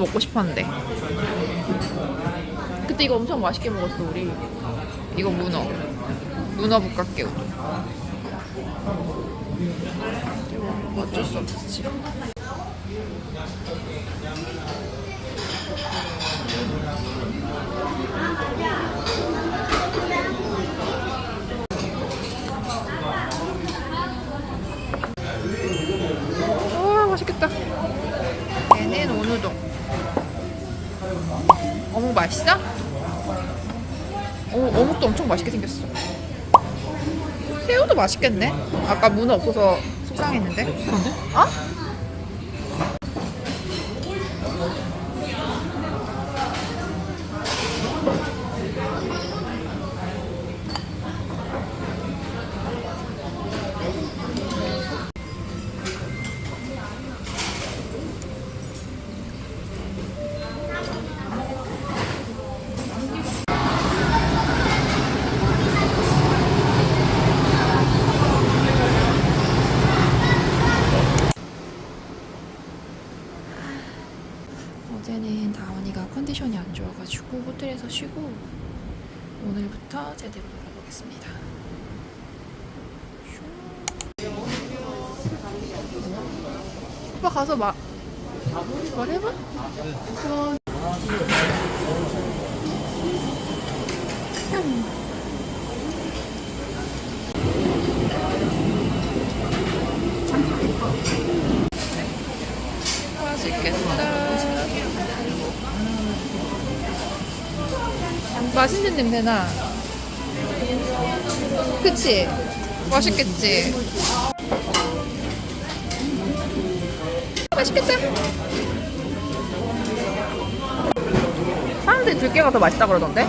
먹고 싶었는데. 그때 이거 엄청 맛있게 먹었어 우리. 이거 문어. 문어. 이거 어쩔 수 없지. 어묵 맛있어? 어, 어묵도 엄청 맛있게 생겼어. 새우도 맛있겠네. 아까 문어 없어서 속상했는데. 어 다원이가 컨디션이 안 좋아가지고 호텔에서 쉬고 오늘부터 제대로 놀아보겠습니다. 오빠 가서 마 말해봐. 맛있겠다. 맛있는 냄새나. 그치? 맛있겠지? 맛있겠다. 사람들이 들깨가 더 맛있다 그러던데?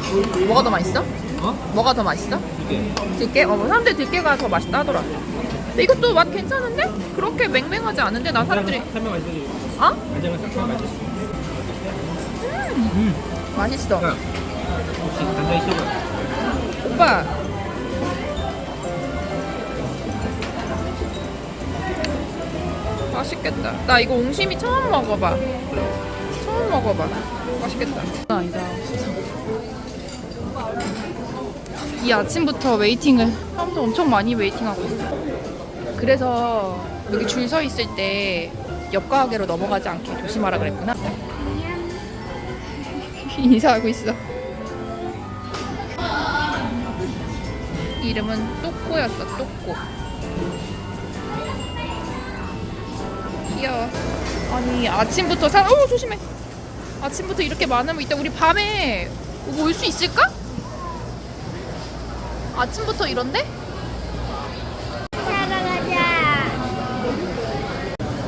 뭐가 더 맛있어? 어? 뭐가 더 맛있어? 이게 들깨? 어, 사람들이 들깨가 더 맛있다 하더라. 근데 이것도 맛 괜찮은데? 그렇게 맹맹하지 않은데? 나 사람들이, 설명 맛있어. 어? 안정은 설명 맛있어. 음. 맛있어. 야, 혹시 간장 있어? 오빠. 맛있겠다. 나 이거 옹심이 처음 먹어봐. 처음 먹어봐. 맛있겠다. 아니다. 이 아침부터 웨이팅을 사람들 엄청 많이 웨이팅하고 있어. 그래서 여기 줄 서 있을 때 옆 가게로 넘어가지 않게 조심하라 그랬구나. 인사하고 있어. 이름은 또꼬였어, 또꼬. 귀여워. 아니, 아침부터 사, 어, 조심해. 아침부터 이렇게 많으면 이따 우리 밤에 올 수 있을까? 아침부터 이런데?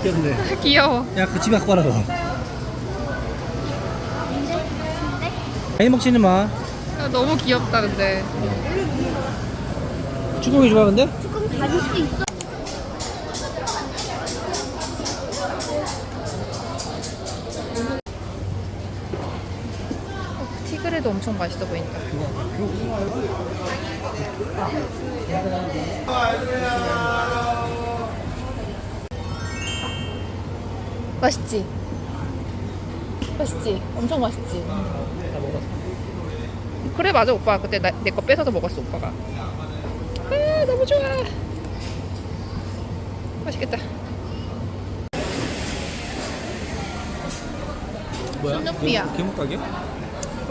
귀엽네. 귀여워. 야, 그 집에 갖고 와라. 많이 먹지는 마. 야, 너무 귀엽다, 근데. 쭈꾸미 좋아 근데? 조금 가질 수 있어. 어, 엄청 맛있어 보인다. 맛있지? 맛있지? 엄청 맛있지? 그래 맞아 오빠 그때 내 거 뺏어서 먹었어 오빠가 아 너무 좋아 맛있겠다 뭐야? 개목, 개목 가게?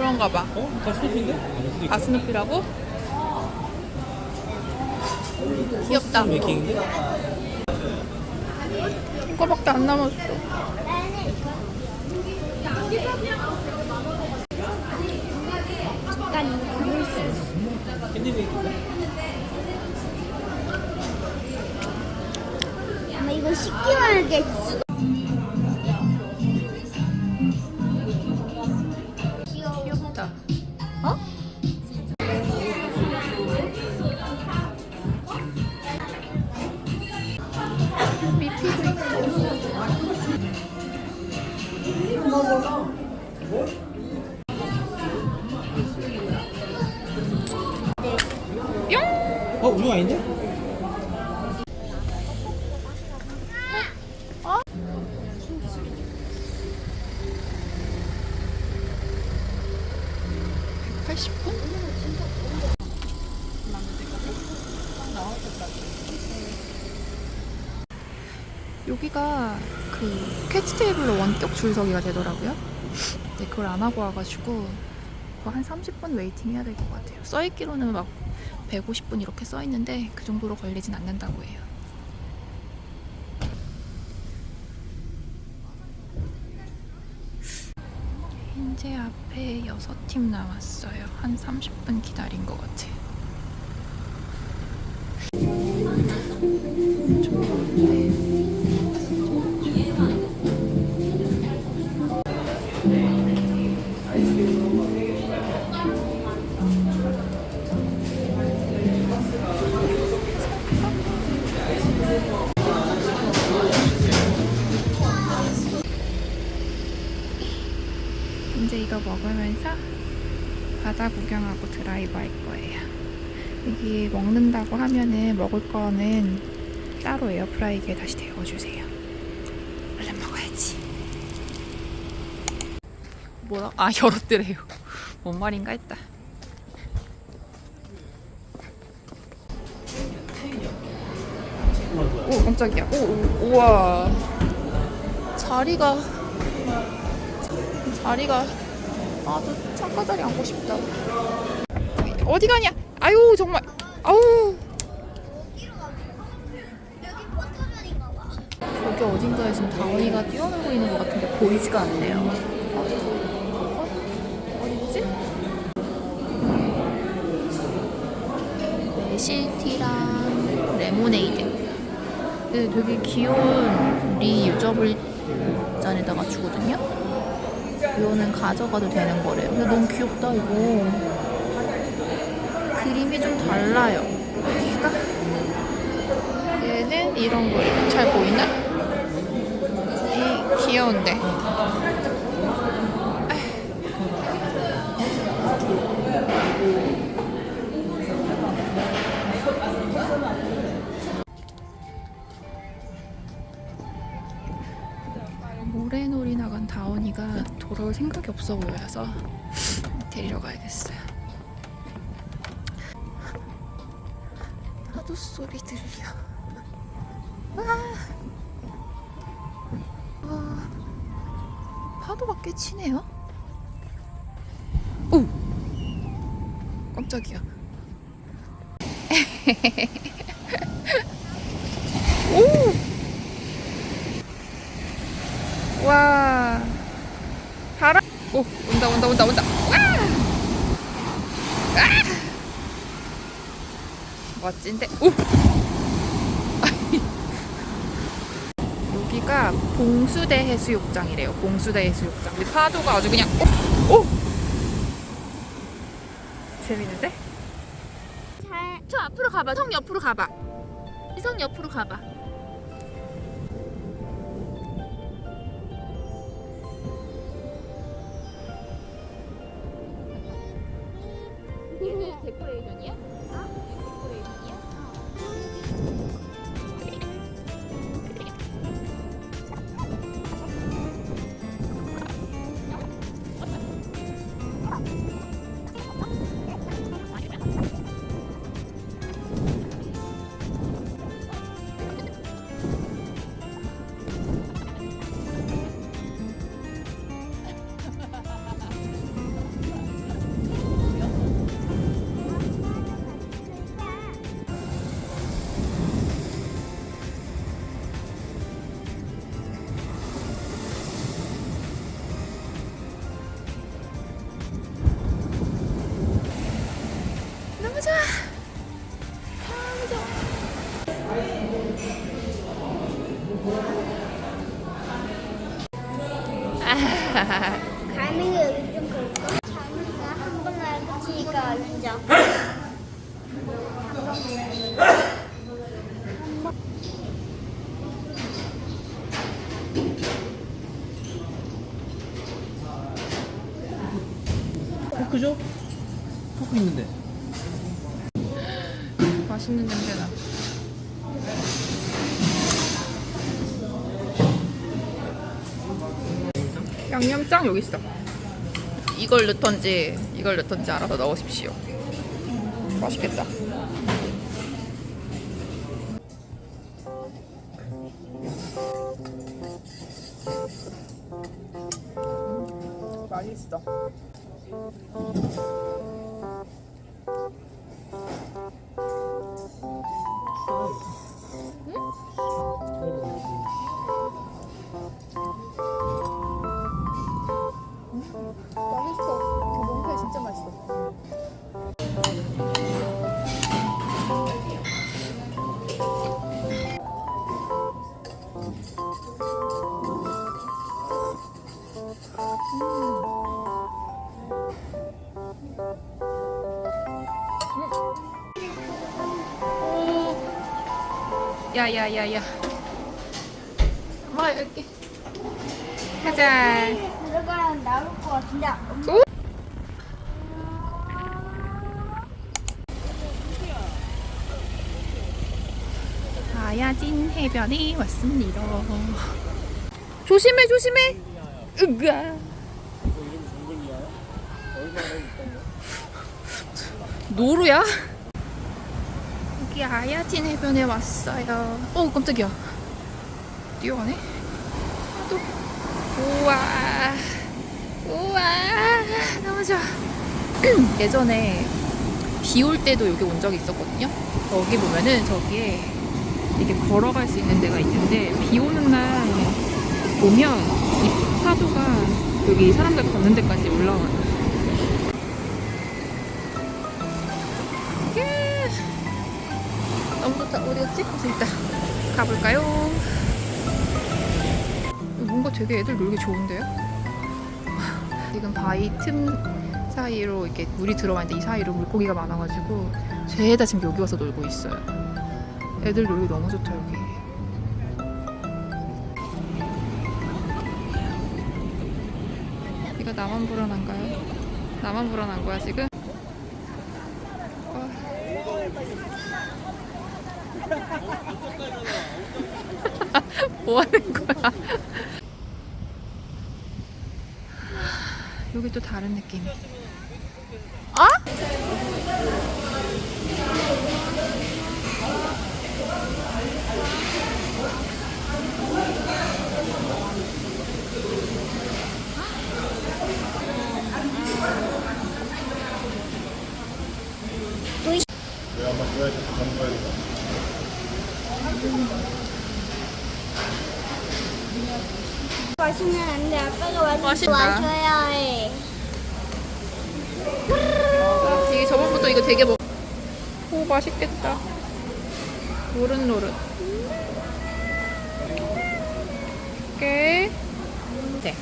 그런가 봐 어? 다 스누피인데? 아 스누피라고? 귀엽다 메이킹인데? 이거밖에 안 남았어? 아마 이거 식기만 하겠지. 뿅! 어? 우유 아닌데? 여기가 그 캐치 테이블로 원격 줄서기가 되더라고요. 네, 그걸 안 하고 와가지고 한 30분 웨이팅 해야 될 것 같아요. 써있기로는 막 150분 이렇게 써있는데 그 정도로 걸리진 않는다고 해요. 현재 앞에 6팀 남았어요. 한 30분 기다린 것 같아요. 바다 구경하고 드라이브 할 거예요. 여기 먹는다고 하면은 먹을 거는 따로 에어프라이기에 다시 데워주세요. 얼른 먹어야지. 뭐라? 아 열었더래요. 뭔 말인가 했다. 오 깜짝이야. 오, 오 우와. 자리가 자리가 아주 창가 자리 앉고 싶다. 어디 가냐? 아유 정말 아우 여기. 여기 어딘가에 지금 다원이가 뛰어놀고 있는 것 같은데 보이지가 않네요. 어? 어? 어디지? 매실티랑 레모네이드. 네, 되게 귀여운 리 유저블 잔에다가 주거든요. 이거는 가져가도 되는 거래요. 근데 너무 귀엽다 이거. 그림이 좀 달라요. 여기가 얘는 이런 거예요. 잘 보이나? 이 귀여운데. 모래놀이 돌아올 생각이 없어 보여서 데리러 가야겠어요. 파도 소리 들려. 와. 와. 파도가 꽤 치네요. 오! 깜짝이야. 오! 와. 바람. 오, 온다, 온다, 온다, 온다. 와! 아! 멋진데. 오! 여기가 봉수대 해수욕장이래요. 봉수대 해수욕장. 근데 파도가 아주 그냥 오! 오! 재밌는데? 잘 저 앞으로 가봐. 성 옆으로 가봐. 이성 옆으로 가봐. 양념장 여기 있어. 이걸 넣던지 이걸 넣던지 알아서 넣으십시오. 맛있겠다. 야야야야. 엄마 여기. 가자. 들어가면 나올 것 같은데. 오? 아야진 해변이 왔습니다. 조심해 조심해. 으가. 노루야? 아야진 해변에 왔어요. 어 깜짝이야. 뛰어가네. 또. 우와. 우와. 너무 좋아. 예전에 비 올 때도 여기 온 적이 있었거든요. 여기 보면은 저기에 이렇게 걸어갈 수 있는 데가 있는데 비 오는 날 오면 이 파도가 여기 사람들 걷는 데까지 올라와요. 어디 갔지? 저기 있다. 가볼까요? 뭔가 되게 애들 놀기 좋은데요? 지금 바위 틈 사이로 이렇게 물이 들어가 있는데 이 사이로 물고기가 많아가지고 죄다 지금 여기 와서 놀고 있어요. 애들 놀기 너무 좋다 여기. 이거 나만 불안한가요? 나만 불안한 거야 지금? 어. 뭐 하는 거야? 여기 또 다른 느낌. 마시면 안 돼. 아빠가 마시 맛있다. 마셔야 해. 되게 저번부터 이거 되게 먹. 오 맛있겠다. 노릇노릇. 깨. 네.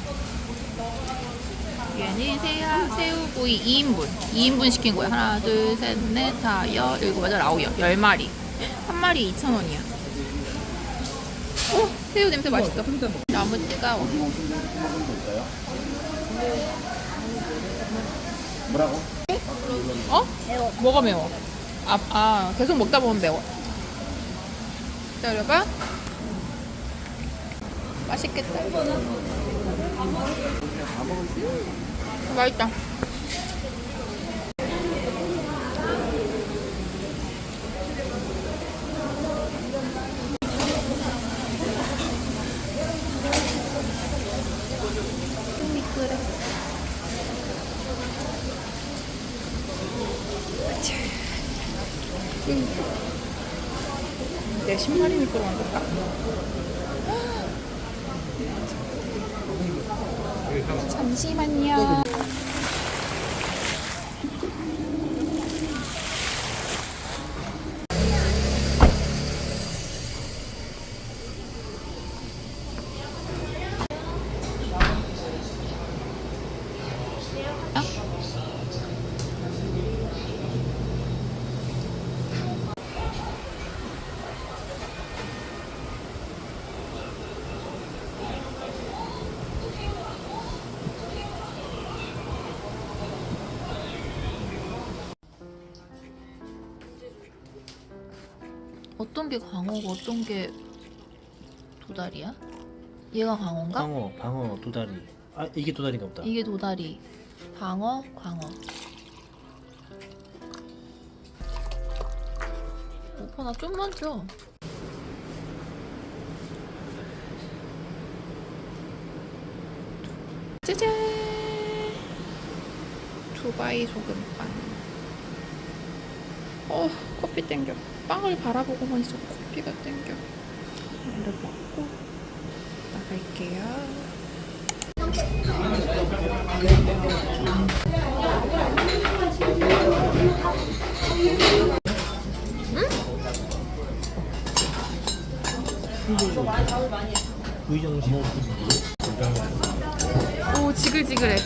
얘는 새우, 새우구이 2인분. 2인분 시킨 거야. 하나, 둘, 셋, 넷, 다, 여, 일곱, 여덟, 아홉, 열. 열 마리. 한 마리 2,000원이야. 오! 새우 냄새 맛있어. 너무 뜨거워. 뭐라고? 어? 매워. 뭐가 매워? 아, 아, 계속 먹다 보면 매워. 기다려봐. 맛있겠다. 음, 맛있다. 어떤 게 광어고 어떤 게 도다리야? 얘가 광어인가? 방어, 방어 두 다리. 아 이게 두 다리가 없다. 이게 도다리. 방어, 광어. 오빠 나 좀만 줘. 짜잔. 두바이 소금빵. 어, 커피 땡겨. 빵을 바라보고만 있어도 커피가 땡겨. 이를 먹고 나갈게요. 구이정식 오, 지글지글해.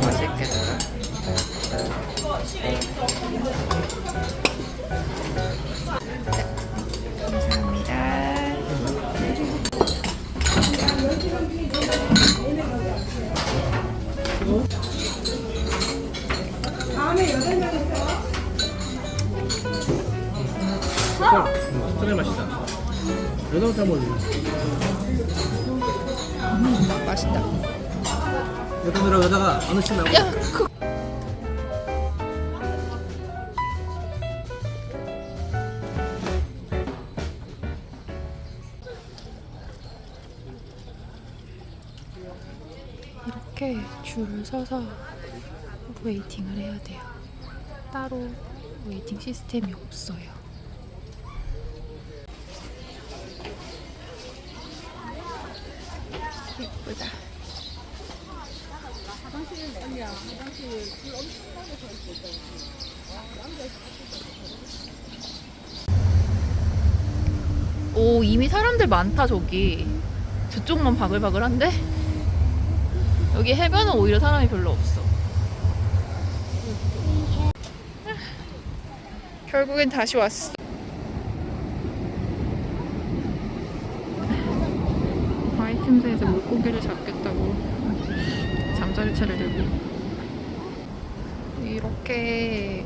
맛있겠다. 진짜 맛있다 여덟 살 먹는 맛있다. 여덟 들어가다가 어느 쯤 나오고. 서서 웨이팅을 해야 돼요. 따로 웨이팅 시스템이 없어요. 예쁘다. 오 이미 사람들 많다 저기 저쪽만 바글바글한데 여기 해변은 오히려 사람이 별로 없어 결국엔 다시 왔어 아이템즈에서 물고기를 잡겠다고 잠자리채를 들고 이렇게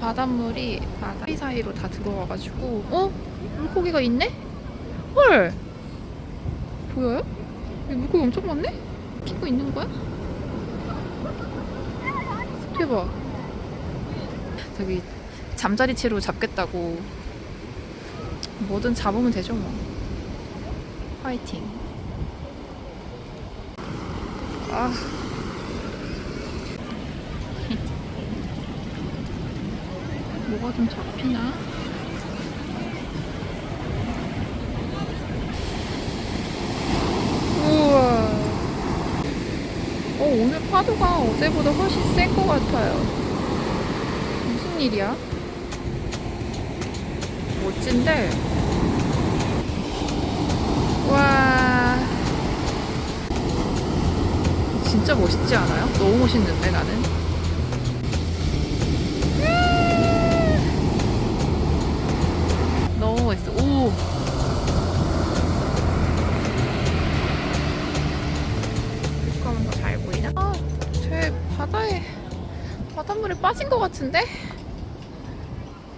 바닷물이 바다 사이로 다 들어와가지고 어? 물고기가 있네? 헐! 보여요? 물고기 엄청 많네? 키고 있는 거야? 대박. 저기 잠자리 채로 잡겠다고. 뭐든 잡으면 되죠 뭐. 화이팅. 아. 뭐가 좀 잡히나? 우와. 어, 오늘 파도가 어제보다 훨씬 센 것 같아요. 무슨 일이야? 멋진데? 와. 진짜 멋있지 않아요? 너무 멋있는데, 나는? 너무 멋있어. 오! 바닷물에 빠진 것 같은데?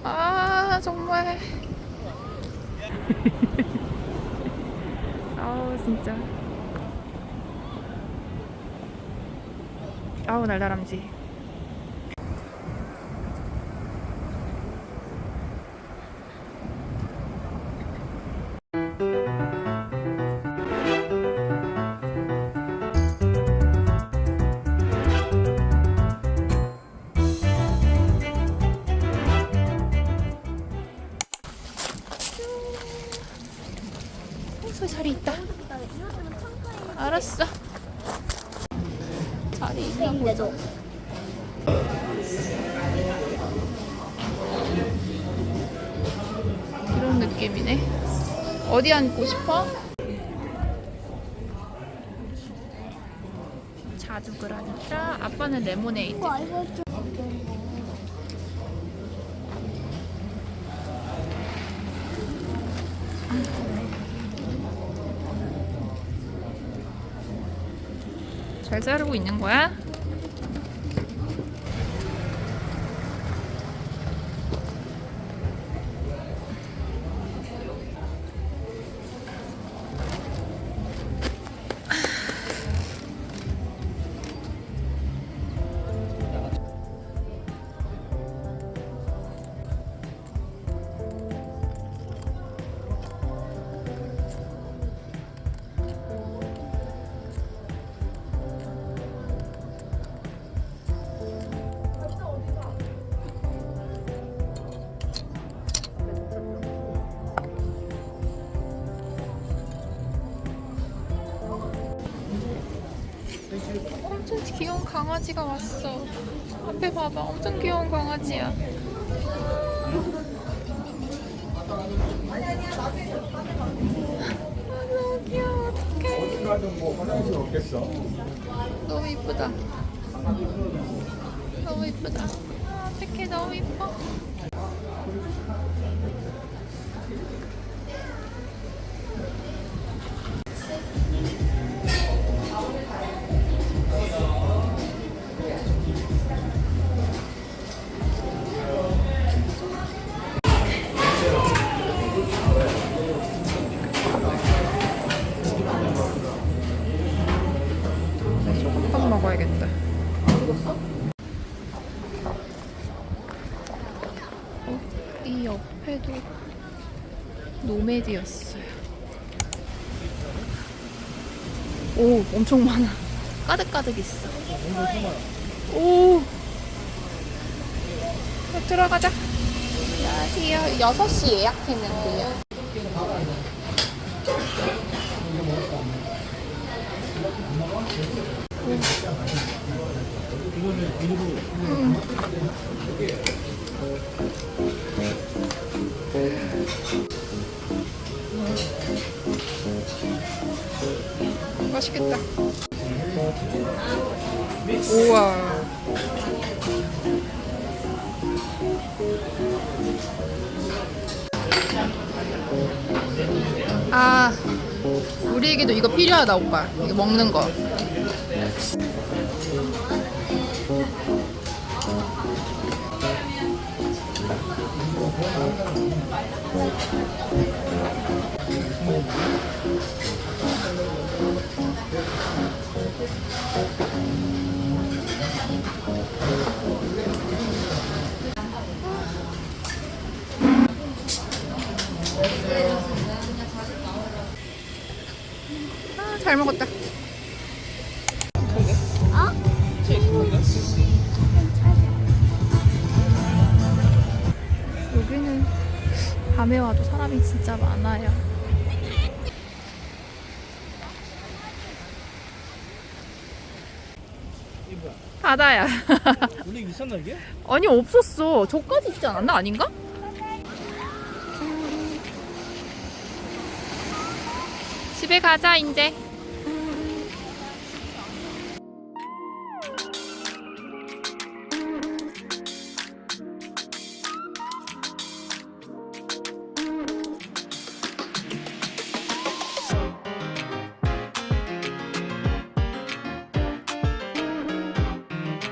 아, 정말. 아우, 진짜. 아우, 날다람쥐. 어디 앉고 싶어? 자두 그라니까 아빠는 레모네이드. 잘 자르고 있는 거야? 강아지가 왔어. 앞에 봐봐. 엄청 귀여운 강아지야. 아, 너무 귀여워. 어떡해. 뭐 화장실 없겠어? 너무 이쁘다. 너무 이쁘다. 아, 어떡해. 너무 이뻐. 어, 이 옆에도 노메디였어요. 오, 엄청 많아. 가득가득 있어. 오. 자, 들어가자. 안녕하세요. 6시 예약했는데요. 일부 맛있겠다. 우와. 아, 우리에게도 이거 필요하다, 오빠. 이거 먹는 거. 잘 먹었다. 밤에 와도 사람이 진짜 많아요. 바다야. 원래 있었나 이게? 아니 없었어. 저까지 있지 않았나? 아닌가? 집에 가자 이제.